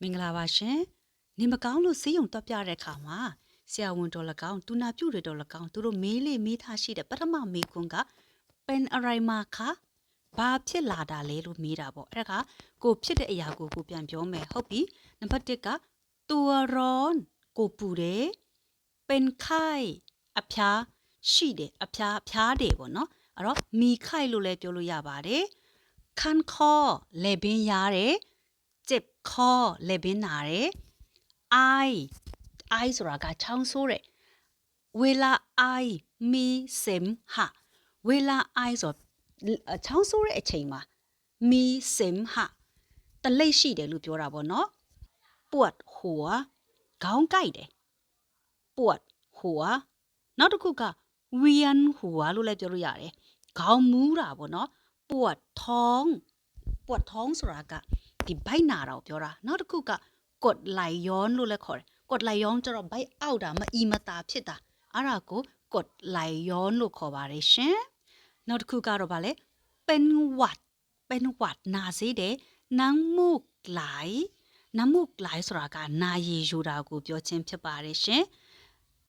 မင်္ဂလာပါရှင်နေမကောင်းလို့ဆေးရုံတက်ပြတဲ့အခါမှာဆရာဝန်တော်လကောင်းတူနာပြုတွေတော်လကောင်းသူတို့မေးလေမေးထားရှိတဲ့ပထမမေးခွန်းကပန်အရိုင်မာခါဘာဖြစ်လာတာလဲလို့မေးတာပေါ့အဲ့ဒါကကိုဖြစ်တဲ့အရာကိုကိုပြန်ပြောမယ်ဟုတ်ပြီနံပါတ်1ကတူရောန်ကိုပူတယ်ပန်ခိုင်အဖျားရှိတယ်အဖျားဖျားတယ်ပေါ့နော်အဲ့တော့မီခိုင်လို့လည်းပြောလို့ရပါတယ်ခန်ခေါ်လေပင်ရတယ် เจ็บคอလက်ဘင်းနာတယ် I I ဆိုတာကချောင်းဆိုးတယ်เวลา I มีเสมหะเวลา I ဆိုတော့ချောင်းဆိုးတဲ့အချိန်မှာมีเสมหะတလိပ်ရှိတယ်လို့ပြောတာပေါ့နော်ปวดหัวခေါင်းကိုက်တယ်ปวดหัวနောက်တစ်ခုကเวียนหัวလို့လည်းပြောလို့ရတယ်ခေါင်းမူးတာပေါ့နော်ปวดท้องปวดท้องဆိုတာက ဒီဘိုက်နာတာကိုပြောတာနောက်တစ်ခုကကွတ်လိုက်ယောန်လို့လည်းခေါ်တယ်ကွတ်လိုက်ယောန်ကျတော့ဘိုက်အောက်တာမအီမတာဖြစ်တာအဲ့ဒါကိုကွတ်လိုက်ယောန်လို့ခေါ်ပါတယ်ရှင်နောက်တစ်ခုကတော့ဗာလဲပင်ဝတ်ပင်ဝတ်နာစေတဲ့နမ်မုတ်လိုက်နမ်မုတ်လိုက်ဆိုတာကနာရီယူတာကိုပြောခြင်းဖြစ်ပါတယ်ရှင်။